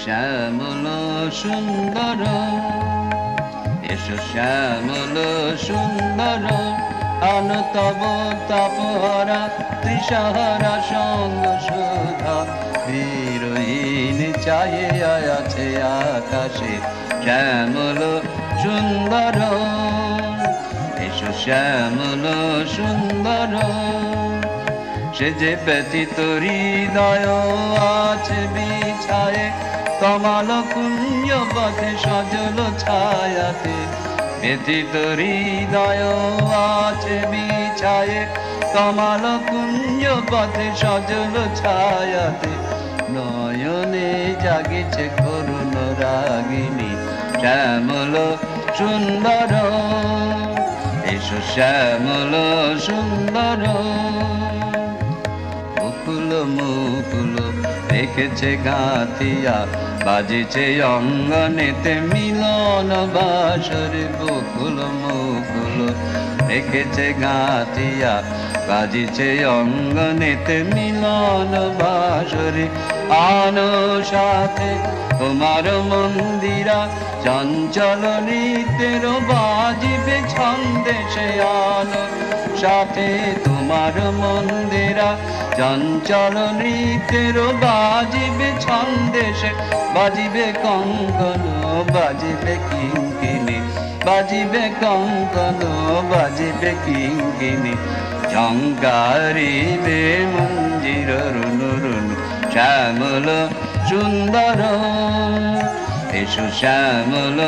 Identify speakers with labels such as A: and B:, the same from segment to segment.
A: শ্যামল সুন্দর, এসো শ্যামল সুন্দর, আন তব তপহরা ত্রিসহরা সঙ্গ সুধা। হিরোইন চায়ে আছে আকাশে শ্যামল সুন্দর, এসো শ্যামল সুন্দর। সে যে ব্যতীত হৃদয় আছে বিছায়ে, কমাল কুঞ্জ পথে সজল ছায়াতে। ব্যতীত হৃদয় আছে বিছায়ে, কমাল কুঞ্জ পথে সজল ছায়াতে। নয়নে জাগিছে করুণ রাগিনী, শ্যামল সুন্দর। এসো শ্যামল সুন্দর। মুকুল রেখেছে গাঁথিয়া বাজেছে অঙ্গনেতে মিলন বাসরে বকুল মুকুল রেখেছে গাঁথিয়া বাজিছে অঙ্গনেতে মিলন বাসরে। আনো সাথে তোমার মন্দিরা, চঞ্চল নৃত্যের বাজিবে ছন্দে সে আনো সাথে তোমার মন্দিরা চঞ্চল নৃত্যের বাজিবে ছন্দেশে, বাজিবে কঙ্কন, বাজিবে কিঙ্কিনি বাজিবে কঙ্কন, বাজিবে কিঙ্কিনি ঝঙ্কারিবে মঞ্জির রুনু রুনু, শ্যামল সুন্দর। এসো শ্যামল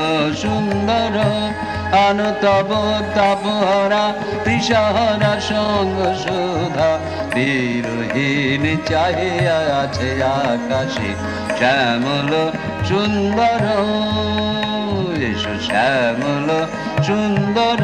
A: সুন্দর। আন তব হরা তৃষহরা সঙ্গ সুধা। তীরহীন চাহিয়া আছে আকাশে শ্যামল সুন্দর। এসো শ্যামল সুন্দর